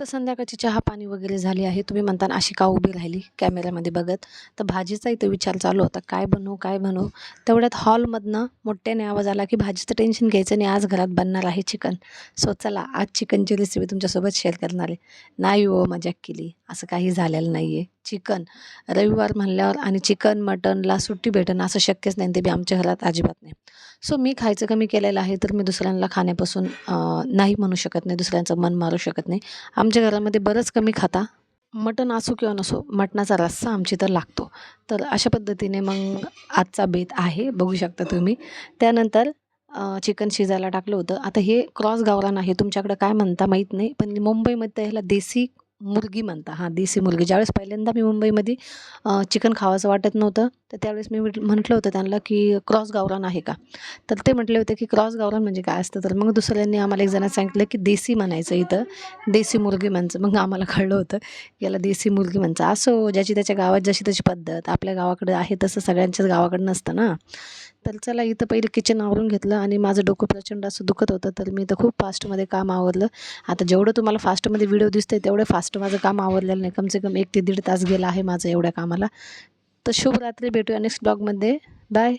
तर संध्याकाळची चहा पाणी वगैरे झाली आहे. तुम्ही म्हणताना अशी का उभी राहिली कॅमेऱ्यामध्ये बघत? तर भाजीचा इथं विचार चालू होता. काय बनवू काय बनवू? तेवढ्यात हॉलमधनं मोठ्याने आवाज आला की भाजीचं टेन्शन घ्यायचं नाही आज घरात बनणार आहे चिकन. सो चला आज चिकनची रेसिपी तुमच्यासोबत शेअर करणार आहे. नाही हो मजाक केली. असं काही झालेलं नाही आहे चिकन. रविवार म्हणल्यावर आणि चिकन मटनला सुट्टी भेटणं असं शक्यच नाही. ते बी आमच्या घरात अजिबात नाही. सो मी खायचं कमी केलेलं आहे तर मी दुसऱ्यांना खाण्यापासून नाही म्हणू शकत नाही. दुसऱ्यांचं मन मारू शकत नाही. आमच्या घरामध्ये बरंच कमी खाता. मटण असो किंवा नसो मटणाचा रस्सा आमची तर लागतो. तर अशा पद्धतीने मग आजचा बेत आहे बघू शकता तुम्ही. त्यानंतर चिकन शिजायला टाकलं होतं. आता हे क्रॉस गावरान आहे. तुमच्याकडं काय म्हणता माहीत नाही. पण मुंबईमध्ये ह्याला देसी मुलगी म्हणता. हां देसी मुलगी. ज्यावेळेस पहिल्यांदा मी मुंबईमध्ये चिकन खावायचं वाटत नव्हतं तर त्यावेळेस मी म्हटलं होतं त्यांना की क्रॉस गावरान आहे का? तर ते म्हटले होते की क्रॉस गावरान म्हणजे काय असतं? तर मग दुसऱ्यांनी आम्हाला एक जणांनी सांगितलं की देसी म्हणायचं इथं. देसी मुलगी म्हणचं मग आम्हाला कळलं होतं याला देसी मुलगी म्हणचं असो ज्याची त्याच्या गावात जशी त्याची पद्धत आपल्या गावाकडे आहे तसं सगळ्यांच्याच गावाकडे नसतं ना. तर चला इथं पहिले किचन आवरून घेतलं आणि माझं डोकं प्रचंड असं दुखत होतं तर मी इथं खूप फास्टमध्ये काम आवरलं. आता जेवढं तुम्हाला फास्टमध्ये व्हिडिओ दिसते तेवढं फास्ट माझं काम आवरलेलं नाही. कमसे कम एक ते दीड तास गेला आहे माझं एवढ्या कामाला. तर शुभरात्री भेटूया नेक्स्ट ब्लॉगमध्ये बाय